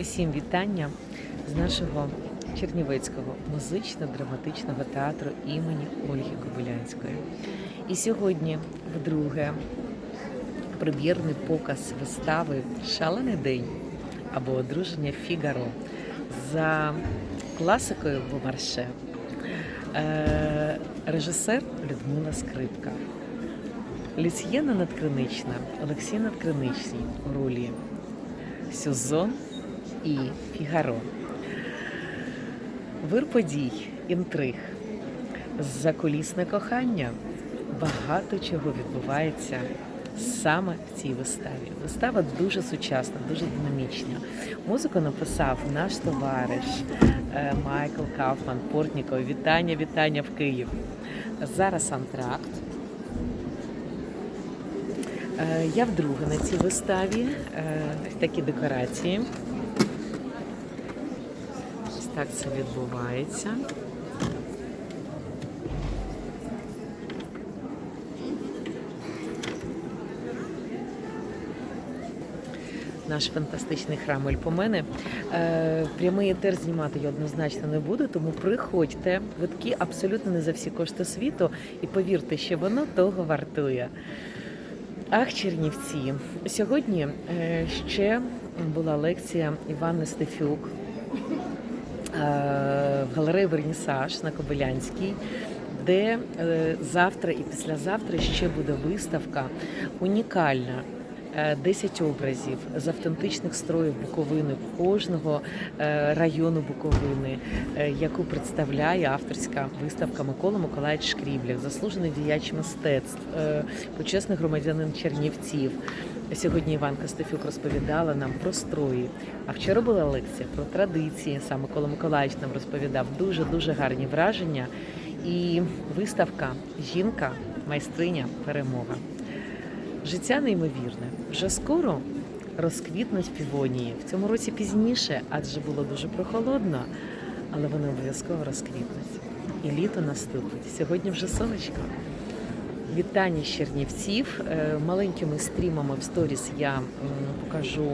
Усім вітання з нашого Чернівецького музично-драматичного театру імені Ольги Кобилянської. І сьогодні, вдруге, прем'єрний показ вистави Шалений день або Одруження Фігаро за класикою Бомарше. Е, Режисер Людмила Скрипка. Люсьєна Надкринична, Олексій Надкриничний у ролі Сюзон і Фігаро. Вир подій, інтриг, закулісне кохання. Багато чого відбувається саме в цій виставі. Вистава дуже сучасна, дуже динамічна. Музику написав наш товариш е, Майкл Кауфман Портніков. Вітання, вітання в Київ. Зараз антракт. Е, Я вдруге на цій виставі. Е, Такі декорації. Так це відбувається. Наш фантастичний храм Ельпомени. Е, Прямий етер знімати я однозначно не буду, тому приходьте. Квитки абсолютно не за всі кошти світу. І повірте, що воно того вартує. Ах, Чернівці. Сьогодні е, ще була лекція Івани Стефюк в галереї Вернісаж на Кобилянській, де е, завтра і післязавтра ще буде виставка унікальна. Е, 10 образів з автентичних строїв Буковини, кожного е, району Буковини, е, яку представляє авторська виставка Микола Миколаївич Шкрібляк, заслужений діяч мистецтв, е, почесний громадянин Чернівців. Сьогодні Іванка Стефюк розповідала нам про строї. А вчора була лекція про традиції. Сам Микола Миколаївич нам розповідав дуже дуже гарні враження. І виставка Жінка, майстриня, перемога. Життя неймовірне. Вже скоро розквітнуть півонії. В цьому році пізніше, адже було дуже прохолодно, але вони обов'язково розквітнуть. І літо наступить. Сьогодні вже сонечко. Вітання Чернівців. Е, Маленькими стрімами в сторіс я покажу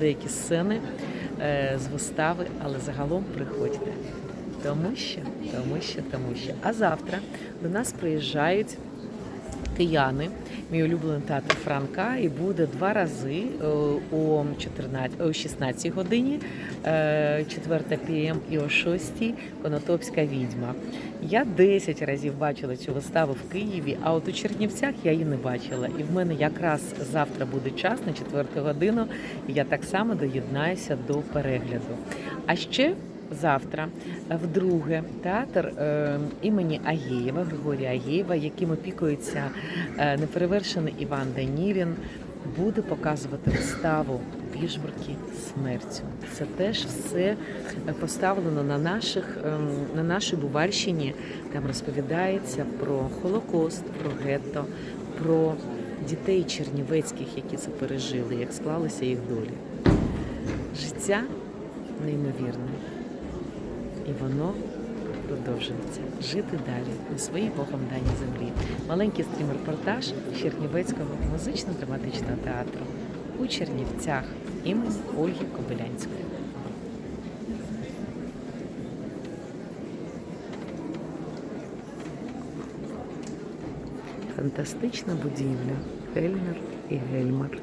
деякі сцени е, з вистави, але загалом приходьте. Тому що, тому що, тому що. А завтра до нас приїжджають кияни, мій улюблений театр Франка, і буде два рази е, о 14, о 16 годині, е, 4 пм і о 6 Конотопська відьма. Я 10 разів бачила цю виставу в Києві, а от у Чернівцях я її не бачила. І в мене якраз завтра буде час на 4 годину. і Я так само доєднаюся до перегляду. А ще завтра вдруге театр е, імені Агєєва, Григорія Агєєва, яким опікується е, неперевершений Іван Данілін, буде показувати виставу Пішбурки смертю. Це теж все поставлено на наших на нашій Бувальщині. Там розповідається про Холокост, про гетто, про дітей чернівецьких, які це пережили, як склалися їх долі. Життя неймовірне. І воно продовжується жити далі на своїй Богом даній землі. Маленький стрім-репортаж Чернівецького музично-драматичного театру у Чернівцях імені Ольги Кобилянської. Фантастична будівля Гельмер і Гельмар.